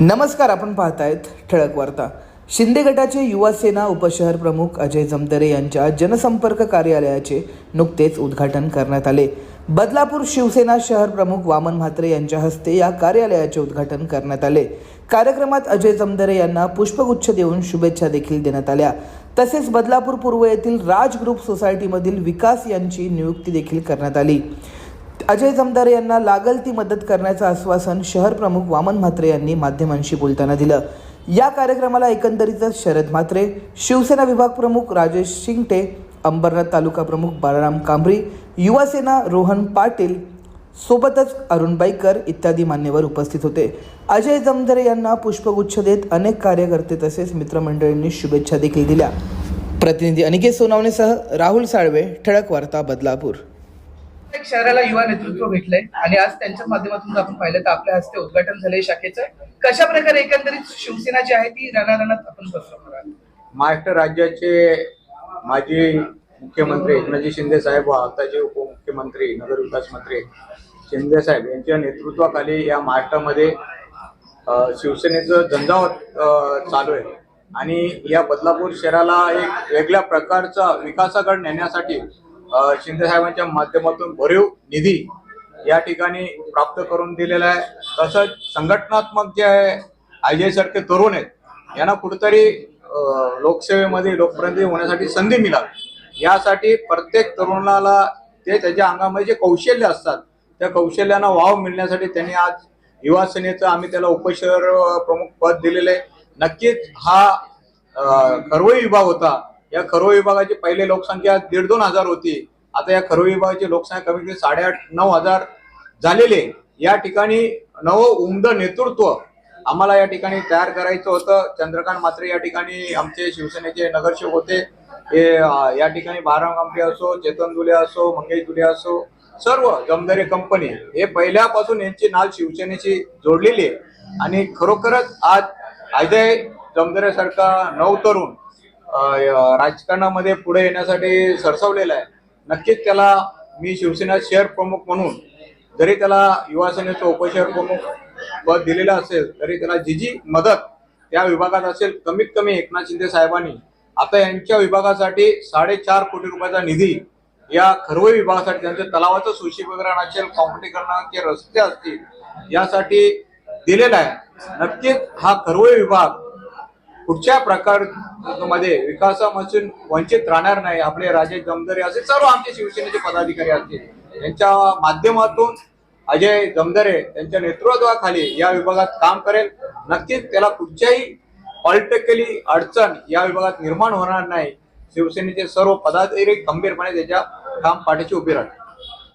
नमस्कार आपण पाहतायत ठळक वार्ता. शिंदे गटाचे युवा सेना उपशहर प्रमुख अजय जमदरे यांच्या जनसंपर्क कार्यालयाचे नुकतेच उद्घाटन करण्यात आले. बदलापूर शिवसेना शहर प्रमुख वामन म्हात्रे यांच्या हस्ते या कार्यालयाचे उद्घाटन करण्यात आले. कार्यक्रमात अजय जमदरे यांना पुष्पगुच्छ देऊन शुभेच्छा देखील देण्यात आल्या. तसेच बदलापूर पूर्व येथील राज ग्रुप सोसायटीमधील विकास यांची नियुक्ती देखील करण्यात आली. अजय जमदारे यांना लागल ती मदत करण्याचं आश्वासन शहर प्रमुख वामन म्हात्रे यांनी माध्यमांशी बोलताना दिलं. या कार्यक्रमाला एकंदरीतच शरद म्हात्रे शिवसेना विभाग प्रमुख राजेश शिंगटे अंबरनाथ तालुका प्रमुख बाळाराम कांबरी युवासेना रोहन पाटील सोबतच अरुण बाईकर इत्यादी मान्यवर उपस्थित होते. अजय जमदरे यांना पुष्पगुच्छ देत अनेक कार्यकर्ते तसेच मित्रमंडळींनी शुभेच्छा देखील दिल्या. प्रतिनिधी अनिकेत सोनावणेसह राहुल साळवे ठळक वार्ता बदलापूर. प्रत्येक शहराला युवा नेतृत्व भेटलंय आणि आज त्यांच्या माध्यमातून आपण पाहिलं तर आपल्या हस्ते उद्घाटन झालंय शाखेचं कशा प्रकारे एकंदरीत शिवसेना जी आहे ती रणारणात आपण आहोत. महाराष्ट्र राज्याचे माजी मुख्यमंत्री एकनाथजी शिंदे साहेब व आताचे उपमुख्यमंत्री नगरविकास मंत्री शिंदे साहेब यांच्या नेतृत्वाखाली या महाराष्ट्रामध्ये शिवसेनेचं झंझावत चालू आहे आणि या बदलापूर शहराला एक वेगळ्या प्रकारचा विकासाकडे नेण्यासाठी शिंदे साहेबांच्या माध्यमातून भरीव निधी या ठिकाणी प्राप्त करून दिलेला आहे. तसंच संघटनात्मक जे आहे अजय सारखे तरुण आहेत यांना कुठेतरी लोकसेवेमध्ये लोकप्रतिनिधी होण्यासाठी संधी मिळावी. यासाठी प्रत्येक तरुणाला ते त्याच्या अंगामध्ये जे कौशल्य असतात त्या कौशल्यानं वाव मिळण्यासाठी त्यांनी आज युवा सेनेचं आम्ही त्याला उपशहर प्रमुख पद दिलेलं आहे. नक्कीच हा खरवई विभाग होता या खरो विभागाची पहिले लोकसंख्या दीड दोन हजार होती. आता या खरो विभागाची लोकसंख्या कमी कमी साडेआठ नऊ हजार झालेले या ठिकाणी नव उमद नेतृत्व आम्हाला या ठिकाणी तयार करायचं होतं. चंद्रकांत मात्रे या ठिकाणी आमचे शिवसेनेचे नगरसेवक होते. हे या ठिकाणी बाराम कांबळे असो चेतन दुले असो मंगेश दुले असो सर्व जमदारी कंपनी हे पहिल्यापासून यांची नाल शिवसेनेशी जोडलेली आहे. आणि खरोखरच आज अजय जमदारे सारखा नऊ तरुण राजकारणामध्ये पुढे येण्यासाठी सरसवलेला आहे. नक्कीच त्याला मी शिवसेना शहर प्रमुख म्हणून जरी त्याला युवा सेनेचं उपशहर प्रमुख पद दिलेलं असेल तरी त्याला जी जी मदत त्या विभागात असेल कमीत कमी एकनाथ शिंदे साहेबांनी. आता यांच्या विभागासाठी साडेचार कोटी रुपयाचा निधी या खरवई विभागासाठी त्यांच्या तलावाचं सुशीकरण असेल कॉम्पिटीकरणाचे रस्ते असतील यासाठी दिलेला आहे. नक्कीच हा खरवई विभाग कुठच्या प्रकार मध्ये विकासापासून वंचित राहणार नाही. आपले राजे जमदरे असे सर्व आमचे शिवसेनेचे पदाधिकारी असतील. यांच्या माध्यमातून अजय जमदरे यांच्या नेतृत्वाखाली या विभागात काम करेल. नक्कीच त्याला कुठच्याही पॉलिटिकली अडचण या विभागात निर्माण होणार नाही. शिवसेनेचे सर्व पदाधिकारी खंबीरपणे त्याच्या काम पाठीशी उभे राहतील.